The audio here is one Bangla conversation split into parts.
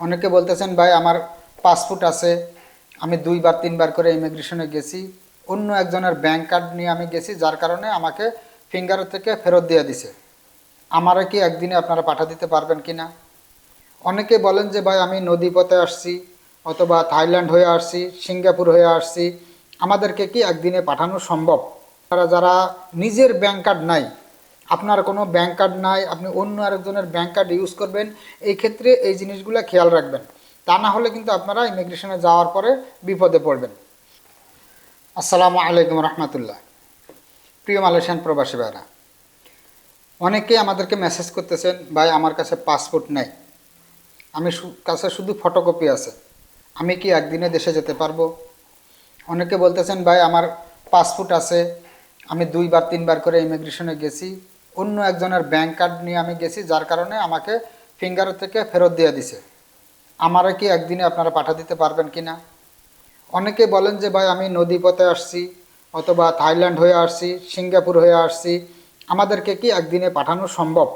অনেকে বলতেছেন, ভাই, আমার পাসপোর্ট আছে, আমি দুইবার, তিনবার করে ইমিগ্রেশনে গেছি। অন্য একজনের ব্যাংক কার্ড নিয়ে আমি গেছি, যার কারণে আমাকে ফিঙ্গার থেকে ফেরত দিয়ে দিছে। আমারা কি একদিনে আপনারা পাঠা দিতে পারবেন কি না অনেকে বলেন যে, ভাই, আমি নদী পথে আসছি অথবা থাইল্যান্ড হয়ে আসছি, সিঙ্গাপুর হয়ে আসছি। আমাদেরকে কি একদিনে পাঠানো সম্ভব? তারা, যারা নিজের ব্যাংক কার্ড নাই আপনার কোনো ব্যাংক কার্ড নাই, আপনি অন্য আরেকজনের ব্যাঙ্ক কার্ড ইউজ করবেন, এই ক্ষেত্রে এই জিনিসগুলো খেয়াল রাখবেন। তা না হলে কিন্তু আপনারা ইমিগ্রেশনে যাওয়ার পরে বিপদে পড়বেন। আসসালামু আলাইকুম রহমতুল্লাহ। প্রিয় মালয়েশিয়ান প্রবাসী ভাইরা অনেকে আমাদেরকে মেসেজ করতেছেন, ভাই, আমার কাছে পাসপোর্ট নেই। আমি কাছে শুধু ফটোকপি আছে। আমি কি একদিনে দেশে যেতে পারব? অনেকে বলতেছেন, ভাই, আমার পাসপোর্ট আছে। আমি দুইবার, তিনবার করে ইমিগ্রেশনে গেছি। অন্য একজনের ব্যাংক কার্ড নিয়ে আমি গেছি, যার কারণে আমাকে ফিঙ্গার থেকে ফেরত দিয়ে দিছে। আমারা কি একদিনে আপনারা পাঠা দিতে পারবেন কি না অনেকে বলেন যে, ভাই, আমি নদী পথে আসছি অথবা থাইল্যান্ড হয়ে আসছি, সিঙ্গাপুর হয়ে আসছি। আমাদেরকে কি একদিনে পাঠানো সম্ভব?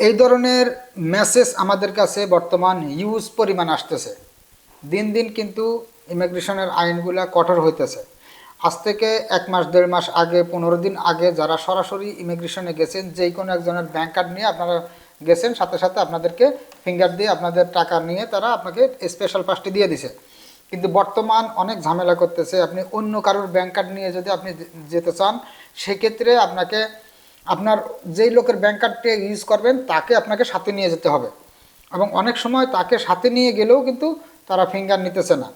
এই ধরনের মেসেজ আমাদের কাছে বর্তমান ইউজ পরিমাণ আসতেছে। দিন দিন কিন্তু ইমিগ্রেশনের আইনগুলা কঠোর হইতেছে। আজ থেকে এক মাস, দেড় মাস আগে, পনেরো দিন আগে যারা সরাসরি ইমিগ্রেশনে গেছেন যেই কোনো একজনের ব্যাঙ্ক কার্ড নিয়ে আপনারা গেছেন, সাথে সাথে আপনাদেরকে ফিঙ্গার দিয়ে আপনাদের টাকা নিয়ে তারা আপনাকে স্পেশাল পাসটি দিয়ে দিছে। কিন্তু বর্তমান অনেক ঝামেলা করতেছে, আপনি অন্য কারোর ব্যাঙ্ক কার্ড নিয়ে যদি আপনি যেতে চান, সেক্ষেত্রে আপনাকে, আপনার যেই লোকের ব্যাংক কার্ডটি ইউজ করবেন, তাকে আপনাকে সাথে নিয়ে যেতে হবে। এবং অনেক সময় তাকে সাথে নিয়ে গেলেও কিন্তু তারা ফিঙ্গার নিতেছে না।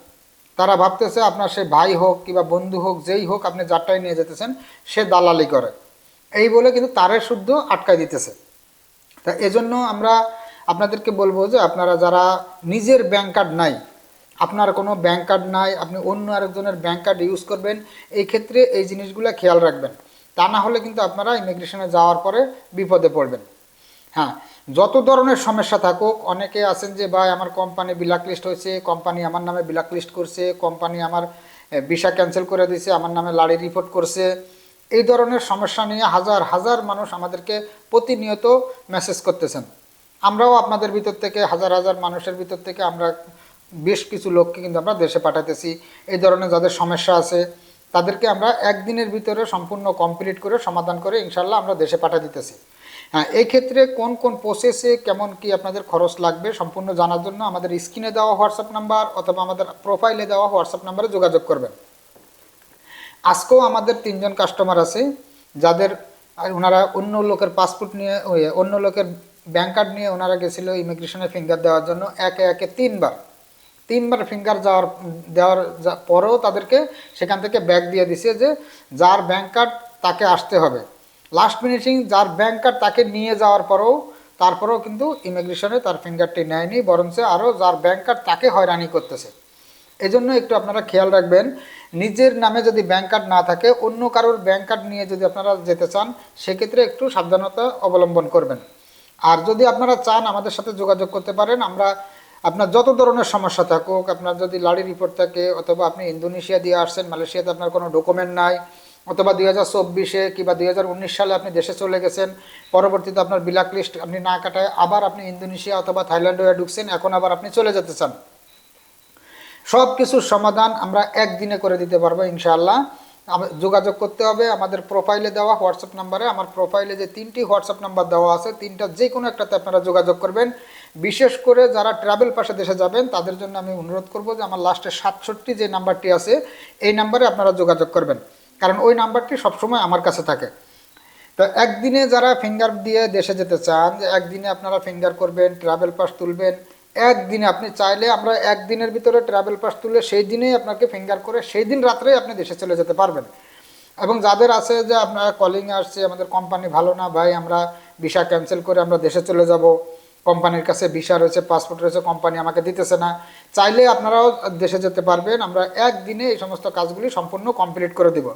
তারা ভাবতেছে আপনার সে ভাই হোক কিংবা বন্ধু হোক, যেই হোক আপনি যারটাই নিয়ে যেতেছেন, সে দালালি করে। এই বলে কিন্তু তারে শুদ্ধ আটকায় দিতেছে। তা এজন্য আমরা আপনাদেরকে বলব যে আপনারা যারা নিজের ব্যাংক কার্ড নাই, আপনার কোনো ব্যাংক কার্ড নাই, আপনি অন্য আরেকজনের ব্যাংক কার্ড ইউজ করবেন, এই ক্ষেত্রে এই জিনিসগুলো খেয়াল রাখবেন। তা না হলে কিন্তু আপনারা ইমিগ্রেশনে যাওয়ার পরে বিপদে পড়বেন। হ্যাঁ যত ধরনের সমস্যা থাকুক, অনেকে আছেন যে, ভাই, আমার কোম্পানি ব্ল্যাক লিস্ট হয়েছে কোম্পানি আমার নামে ব্ল্যাক লিস্ট করছে কোম্পানি আমার ভিসা ক্যান্সেল করে দিয়েছে, আমার নামে লাড়ি রিপোর্ট করছে। এই ধরনের সমস্যা নিয়ে হাজার হাজার মানুষ আমাদেরকে প্রতিনিয়ত মেসেজ করতেছেন। আমরাও আপনাদের ভিতর থেকে, হাজার হাজার মানুষের ভিতর থেকে আমরা বেশ কিছু লোককে কিন্তু আমরা দেশে পাঠাতেছি এই ধরনের যাদের সমস্যা আছে, তাদেরকে আমরা একদিনের ভিতরে সম্পূর্ণ কমপ্লিট করে সমাধান করে ইনশাল্লাহ আমরা দেশে পাঠা দিতেছি। হ্যাঁ এই ক্ষেত্রে কোন কোন প্রসেসে কেমন কি আপনাদের খরচ লাগবে সম্পূর্ণ জানার জন্য আমাদের স্ক্রিনে দেওয়া হোয়াটসঅ্যাপ নাম্বার অথবা আমাদের প্রোফাইলে দেওয়া হোয়াটসঅ্যাপ নাম্বারে যোগাযোগ করবেন। আজকেও আমাদের তিনজন কাস্টমার আছে, যাদের ওনারা অন্য লোকের পাসপোর্ট নিয়ে ওই অন্য লোকের ব্যাঙ্ক কার্ড নিয়ে ওনারা গেছিল ইমিগ্রেশনে ফিঙ্গার দেওয়ার জন্য একে একে তিনবার। তিনবার ফিঙ্গার যাওয়ার, দেওয়ার পরেও তাদেরকে সেখান থেকে ব্যাগ দিয়ে দিছে যে, যার ব্যাংক কার্ড তাকে আসতে হবে। লাস্ট মিনিটিং যার ব্যাংক কার্ড তাকে নিয়ে যাওয়ার পরেও, তারপরেও কিন্তু ইমিগ্রেশনে তার ফিঙ্গারটি নেয়নি, বরঞ্চ আরও যার ব্যাংক কার্ড তাকে হয়রানি করতেছে। এই জন্য একটু আপনারা খেয়াল রাখবেন, নিজের নামে যদি ব্যাংক কার্ড না থাকে, অন্য কারোর ব্যাংক কার্ড নিয়ে যদি আপনারা যেতে চান, সেক্ষেত্রে একটু সাবধানতা অবলম্বন করবেন। আর যদি আপনারা চান আমাদের সাথে যোগাযোগ করতে পারেন, আমরা আপনার যত ধরনের সমস্যা থাকুক, আপনার যদি লাড়ি রিপোর্ট থাকে, অথবা আপনি ইন্দোনেশিয়া দিয়ে আসছেন, মালয়েশিয়াতে আপনার কোনো ডকুমেন্ট নাই অথবা দুই হাজার চব্বিশে কিংবা দুই হাজার উনিশ সালে আপনি দেশে চলে গেছেন, পরবর্তীতে আপনার ব্ল্যাক লিস্ট আপনি না কাটায় আবার আপনি ইন্দোনেশিয়া অথবা থাইল্যান্ডে হয়ে ঢুকছেন, এখন আবার আপনি চলে যেতে চান। সব কিছুর সমাধান আমরা একদিনে করে দিতে পারব ইনশাআল্লাহ। যোগাযোগ করতে হবে, আমাদের প্রোফাইলে দেওয়া হোয়াটসঅ্যাপ নাম্বারে, আমার প্রোফাইলে যে তিনটি হোয়াটসঅ্যাপ নাম্বার দেওয়া আছে, তিনটা যে কোনো একটাতে আপনারা যোগাযোগ করবেন। বিশেষ করে যারা ট্রাভেল পাশে দেশে যাবেন, তাদের জন্য আমি অনুরোধ করব যে আমার লাস্টে সাতষট্টি যে নাম্বারটি আছে, এই নাম্বারে আপনারা যোগাযোগ করবেন। কারণ ওই নাম্বারটি সবসময় আমার কাছে থাকে। তো একদিনে যারা ফিঙ্গার দিয়ে দেশে যেতে চান যে একদিনে আপনারা ফিঙ্গার করবেন ট্রাভেল পাস তুলবেন, একদিনে আপনি চাইলে আমরা একদিনের ভিতরে ট্রাভেল পাস তুলে সেই দিনেই আপনাকে ফিঙ্গার করে সেই দিন রাত্রেই আপনি দেশে চলে যেতে পারবেন। এবং যাদের আছে যে আপনারা কলিং আসছে, আমাদের কোম্পানি ভালো না, ভাই আমরা ভিসা ক্যান্সেল করে আমরা দেশে চলে যাব কোম্পানির কাছে ভিসা রয়েছে পাসপোর্ট রয়েছে, কোম্পানি আমাকে দিতেছে না। চাইলে আপনারাও দেশে যেতে পারবেন, আমরা একদিনে এই সমস্ত কাজগুলি সম্পূর্ণ কমপ্লিট করে দিব।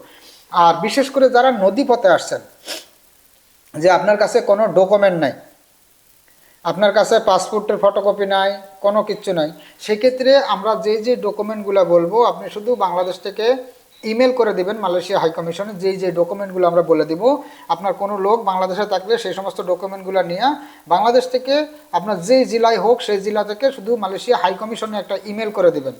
আর বিশেষ করে যারা নদী পথে আসছেন, যে আপনার কাছে কোনো ডকুমেন্ট নাই, আপনার কাছে পাসপোর্টের ফটোকপি নাই, কোনো কিচ্ছু নাই, সেক্ষেত্রে আমরা যে যে ডকুমেন্টগুলো বলব, আপনি শুধু বাংলাদেশ থেকে ইমেল করে দেবেন মালয়েশিয়া হাই কমিশনে, যেই যে ডকুমেন্টগুলো আমরা বলে দিব। আপনার কোনো লোক বাংলাদেশে থাকলে সেই সমস্ত ডকুমেন্টগুলো নিয়ে বাংলাদেশ থেকে আপনার যেই জেলায় হোক, সেই জেলা থেকে শুধু মালয়েশিয়া হাই কমিশনে একটা ইমেল করে দেবেন।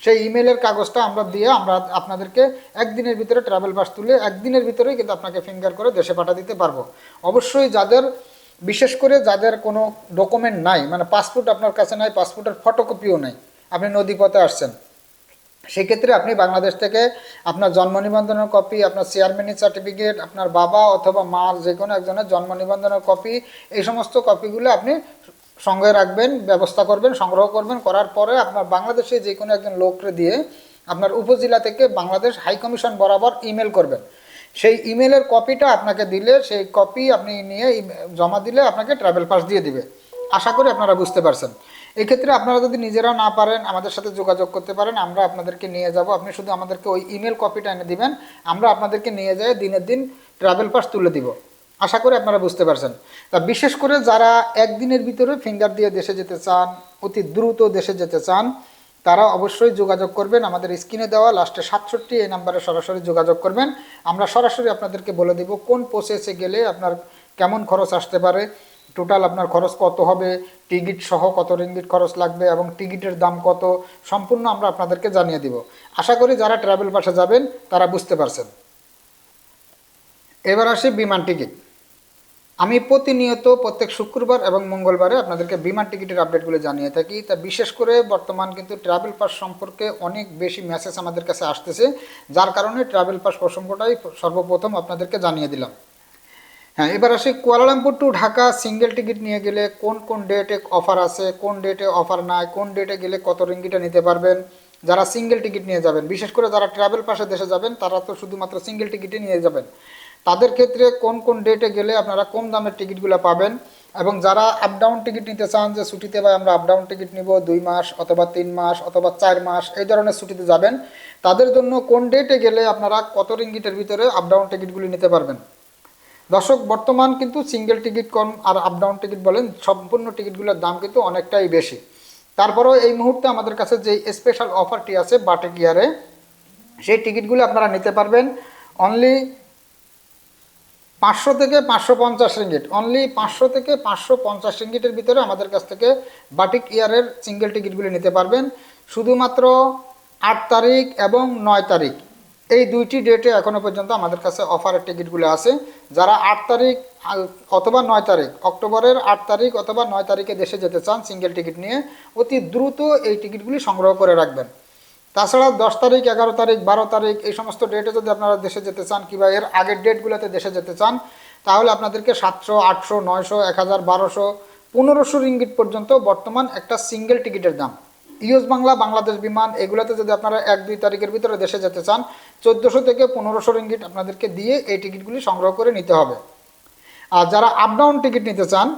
সেই ইমেলের কাগজটা আমরা দিয়ে আমরা আপনাদেরকে একদিনের ভিতরে ট্রাভেল পাস তুলে একদিনের ভিতরেই কিন্তু আপনাকে ফিঙ্গার করে দেশে পাঠা দিতে পারব। অবশ্যই যাদের, বিশেষ করে যাদের কোনো ডকুমেন্ট নাই মানে পাসপোর্ট আপনার কাছে নাই পাসপোর্টের ফটোকপিও নাই, আপনি নদীপথে আসছেন। সেক্ষেত্রে আপনি বাংলাদেশ থেকে আপনার জন্ম নিবন্ধনের কপি আপনার চেয়ারম্যানের সার্টিফিকেট আপনার বাবা অথবা মার যে কোনো একজনের জন্ম নিবন্ধনের কপি এই সমস্ত কপিগুলো আপনি সঙ্গে রাখবেন, ব্যবস্থা করবেন, সংগ্রহ করবেন, করার পরে আপনার বাংলাদেশে যে কোনো একজন লোককে দিয়ে আপনার উপজেলা থেকে বাংলাদেশ হাই কমিশন বরাবর ইমেল করবেন। সেই ইমেলের কপিটা আপনাকে দিলে, সেই কপি আপনি নিয়ে জমা দিলে আপনাকে ট্রাভেল পাস দিয়ে দিবে। আশা করি আপনারা বুঝতে পারছেন। এক্ষেত্রে আপনারা যদি নিজেরা না পারেন, আমাদের সাথে যোগাযোগ করতে পারেন, আমরা আপনাদেরকে নিয়ে যাব। আপনি শুধু আমাদেরকে ওই ইমেল কপিটা এনে দিবেন, আমরা আপনাদেরকে নিয়ে যাই দিনের দিন ট্রাভেল পাস তুলে দিব। আশা করি আপনারা বুঝতে পারছেন। তা বিশেষ করে যারা একদিনের ভিতরে ফিঙ্গার দিয়ে দেশে যেতে চান, অতি দ্রুত দেশে যেতে চান, তারা অবশ্যই যোগাযোগ করবেন। আমাদের স্ক্রিনে দেওয়া লাস্টে সাতষট্টি, এই নাম্বারে সরাসরি যোগাযোগ করবেন। আমরা সরাসরি আপনাদেরকে বলে দিব কোন প্রসেসে গেলে আপনার কেমন খরচ আসতে পারে। টোটাল আপনার খরচ কত হবে? টিকিট সহ কত রিঙ্গিট খরচ লাগবে এবং টিকিটের দাম কত? সম্পূর্ণ আমরা আপনাদেরকে জানিয়ে দিব। আশা করি যারা ট্রাভেল পাশে যাবেন, তারা বুঝতে পারছেন। এবার আসি বিমান টিকিট আমি প্রতিনিয়ত প্রত্যেক শুক্রবার এবং মঙ্গলবারে আপনাদেরকে বিমান টিকিটের আপডেটগুলো জানিয়ে থাকি। তা বিশেষ করে বর্তমান কিন্তু ট্রাভেল পাস সম্পর্কে অনেক বেশি মেসেজ আমাদের কাছে আসতেছে, যার কারণে ট্রাভেল পাস প্রসঙ্গটাই সর্বপ্রথম আপনাদেরকে জানিয়ে দিলাম। হ্যাঁ এবার আসি Kuala Lumpur to Dhaka single ticket নিয়ে গেলে কোন কোন ডেটে অফার আছে, কোন ডেটে অফার নাই, কোন ডেটে গেলে কত রিঙ্গিটা নিতে পারবেন? যারা সিঙ্গেল টিকিট নিয়ে যাবেন, বিশেষ করে যারা ট্রাভেল পাশে দেশে যাবেন, তারা তো শুধুমাত্র সিঙ্গেল টিকিটে নিয়ে যাবেন। তাদের ক্ষেত্রে কোন কোন ডেটে গেলে আপনারা কম দামের টিকিটগুলো পাবেন এবং যারা আপ ডাউন টিকিট নিতে চান, যে ছুটিতে ভাই আমরা আপ ডাউন টিকিট নিব দুই মাস অথবা তিন মাস অথবা চার মাস, এই ধরনের ছুটিতে যাবেন, তাদের জন্য কোন ডেটে গেলে আপনারা কত রিঙ্গিটের ভিতরে আপ ডাউন টিকিটগুলি নিতে পারবেন? দর্শক, বর্তমান কিন্তু সিঙ্গেল টিকিট কম আর আপ ডাউন টিকিট বলেন, সম্পূর্ণ টিকিটগুলোর দাম কিন্তু অনেকটাই বেশি। তারপরেও এই মুহূর্তে আমাদের কাছে যে স্পেশাল অফারটি আছে বাটেক ইয়ারে সেই টিকিটগুলো আপনারা নিতে পারবেন অনলি পাঁচশো থেকে পাঁচশো পঞ্চাশ রিঙ্গিট অনলি পাঁচশো থেকে পাঁচশো পঞ্চাশ রিঙ্গিটের ভিতরে আমাদের কাছ থেকে বাটিক ইয়ারের সিঙ্গেল টিকিটগুলি নিতে পারবেন। শুধুমাত্র আট তারিখ এবং নয় তারিখ এই দুইটি ডেটে এখনও পর্যন্ত আমাদের কাছে অফারের টিকিটগুলো আছে। যারা আট তারিখ অথবা নয় তারিখ, অক্টোবরের আট তারিখ অথবা নয় তারিখে দেশে যেতে চান সিঙ্গেল টিকিট নিয়ে, অতি দ্রুত এই টিকিটগুলি সংগ্রহ করে রাখবেন। তাছাড়া দশ তারিখ, এগারো তারিখ, বারো তারিখ, এই সমস্ত ডেটে যদি আপনারা দেশে যেতে চান কিংবা এর আগের ডেটগুলোতে দেশে যেতে চান, তাহলে আপনাদেরকে সাতশো, আটশো, নয়শো, এক হাজার, বারোশো পনেরোশো রিঙ্গিট পর্যন্ত বর্তমান একটা সিঙ্গেল টিকিটের দাম। ইউএস বাংলা, বাংলাদেশ বিমান, এগুলোতে যদি আপনারা এক, দুই তারিখের ভিতরে দেশে যেতে চান, চোদ্দোশো থেকে পনেরোশো রিঙ্গিট আপনাদেরকে দিয়ে এই টিকিটগুলি সংগ্রহ করে নিতে হবে। আর যারা আপ ডাউন টিকিট নিতে চান,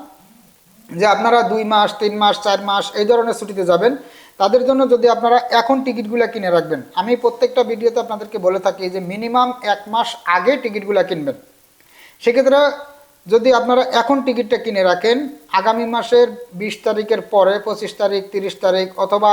যে আপনারা দুই মাস, তিন মাস, চার মাস এই ধরনের ছুটিতে যাবেন, তাদের জন্য যদি আপনারা এখন টিকিটগুলো কিনে রাখবেন, আমি প্রত্যেকটা ভিডিওতে আপনাদেরকে বলে থাকি যে মিনিমাম এক মাস আগে টিকিটগুলো কিনবেন। সেক্ষেত্রে যদি আপনারা এখন টিকিটটা কিনে রাখেন, আগামী মাসের বিশ তারিখের পরে, পঁচিশ তারিখ, তিরিশ তারিখ অথবা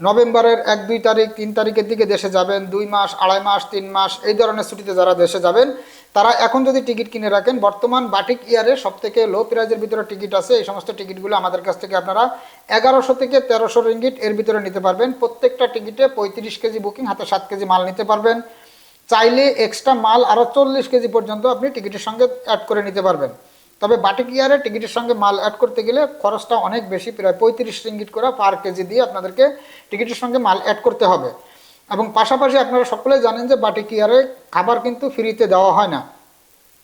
নভেম্বরের এক, দুই তারিখ, তিন তারিখের দিকে দেশে যাবেন, দুই মাস, আড়াই মাস, তিন মাস, এই ধরনের ছুটিতে যারা দেশে যাবেন, তারা এখন যদি টিকিট কিনে রাখেন, বর্তমান বাটিক ইয়ারে সব থেকে লো প্রাইজের ভিতরে টিকিট আছে, এই সমস্ত টিকিটগুলো আমাদের কাছ থেকে আপনারা এগারোশো থেকে তেরোশো রিঙ্গিট এর ভিতরে নিতে পারবেন। প্রত্যেকটা টিকিটে পঁয়ত্রিশ কেজি বুকিং, হাতে সাত কেজি মাল নিতে পারবেন। চাইলে এক্সট্রা মাল আরও চল্লিশ কেজি পর্যন্ত আপনি টিকিটের সঙ্গে অ্যাড করে নিতে পারবেন। তবে বাটিক ইয়ারে টিকিটের সঙ্গে মাল অ্যাড করতে গেলে খরচটা অনেক বেশি, প্রায় পঁয়ত্রিশ রিঙ্গিট করে পার কেজি দিয়ে আপনাদেরকে টিকিটের সঙ্গে মাল অ্যাড করতে হবে। এবং পাশাপাশি আপনারা সকলেই জানেন যে বাটিক ইয়ারে খাবার কিন্তু ফ্রিতে দেওয়া হয় না।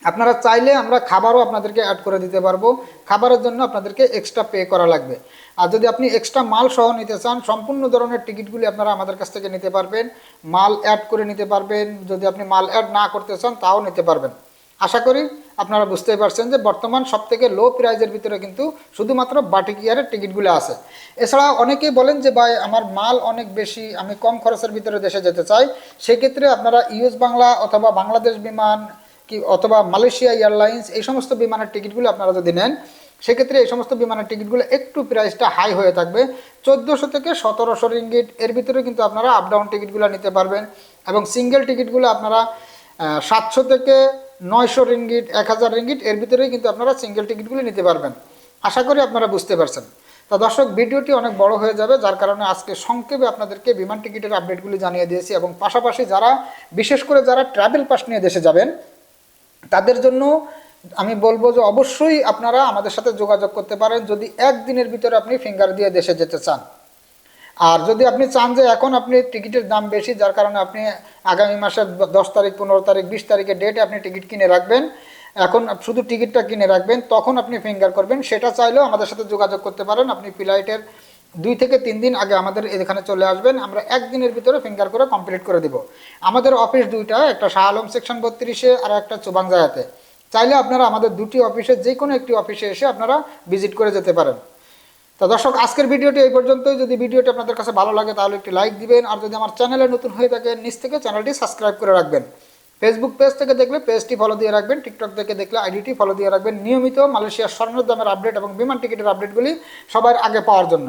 আপনারা চাইলে আমরা খাবারও আপনাদেরকে অ্যাড করে দিতে পারব। খাবারের জন্য আপনাদেরকে এক্সট্রা পে করা লাগবে। আর যদি আপনি এক্সট্রা মাল সহ নিতে চান, সম্পূর্ণ ধরনের টিকিটগুলি আপনারা আমাদের কাছ থেকে নিতে পারবেন। মাল অ্যাড করে নিতে পারবেন। যদি আপনি মাল অ্যাড না করতে চান, তাও নিতে পারবেন। আশা করি আপনারা বুঝতেই পারছেন যে বর্তমান সব থেকে লো প্রাইজের ভিতরে কিন্তু শুধুমাত্র বাটিক ইয়ারের টিকিটগুলো আছে। এছাড়া অনেকেই বলেন যে, ভাই, আমার মাল অনেক বেশি, আমি কম খরচের ভিতরে দেশে যেতে চাই। সেক্ষেত্রে আপনারা ইউএস বাংলা অথবা বাংলাদেশ বিমান কি, অথবা মালয়েশিয়া এয়ারলাইন্স, এই সমস্ত বিমানের টিকিটগুলো আপনারা যদি নেন, সেক্ষেত্রে এই সমস্ত বিমানের টিকিটগুলো একটু প্রাইসটা হাই হয়ে থাকবে। চোদ্দোশো থেকে সতেরোশো রিঙ্গিট এর ভিতরে কিন্তু আপনারা আপ ডাউন টিকিটগুলো নিতে পারবেন এবং সিঙ্গেল টিকিটগুলো আপনারা সাতশো থেকে নয়শো রিঙ্গিট এক হাজার রিঙ্গিট এর ভিতরেই কিন্তু আপনারা সিঙ্গেল টিকিটগুলো নিতে পারবেন। আশা করি আপনারা বুঝতে পারছেন। তা দর্শক, ভিডিওটি অনেক বড় হয়ে যাবে, যার কারণে আজকে সংক্ষেপে আপনাদেরকে বিমান টিকিটের আপডেটগুলি জানিয়ে দিয়েছি এবং পাশাপাশি যারা, বিশেষ করে যারা ট্রাভেল পাস নিয়ে দেশে যাবেন তাদের জন্য আমি বলব যে অবশ্যই আপনারা আমাদের সাথে যোগাযোগ করতে পারেন যদি একদিনের ভিতরে আপনি ফিঙ্গার দিয়ে দেশে যেতে চান। আর যদি আপনি চান যে এখন আপনি টিকিটের দাম বেশি, যার কারণে আপনি আগামী মাসের দশ তারিখ, পনেরো তারিখ, বিশ তারিখের ডেটে আপনি টিকিট কিনে রাখবেন, এখন শুধু টিকিটটা কিনে রাখবেন, তখন আপনি ফিঙ্গার করবেন, সেটা চাইলেও আমাদের সাথে যোগাযোগ করতে পারেন। আপনি ফ্লাইটের দুই থেকে তিন দিন আগে আমাদের এখানে চলে আসবেন, আমরা একদিনের ভিতরে ফিঙ্গার করে কমপ্লিট করে দিব। আমাদের অফিস দুইটা, একটা শাহ আলম সেকশন বত্রিশে আর একটা চুবাংজায়াতে। চাইলে আপনারা আমাদের দুটি অফিসে যে কোনো একটি অফিসে এসে আপনারা ভিজিট করে যেতে পারেন। তো দর্শক, আজকের ভিডিওটি এই পর্যন্তই। যদি ভিডিওটি আপনাদের কাছে ভালো লাগে, তাহলে একটি লাইক দিবেন। আর যদি আমার চ্যানেলে নতুন হয়ে থাকে নিচ থেকে চ্যানেলটি সাবস্ক্রাইব করে রাখবেন। ফেসবুক পেজ থেকে দেখলে পেজটি ফলো দিয়ে রাখবেন। টিকটক থেকে দেখলে আইডিটি ফলো দিয়ে রাখবেন। নিয়মিত মালয়েশিয়ার স্বর্ণের দামের আপডেট এবং বিমান টিকিটের আপডেটগুলি সবার আগে পাওয়ার জন্য।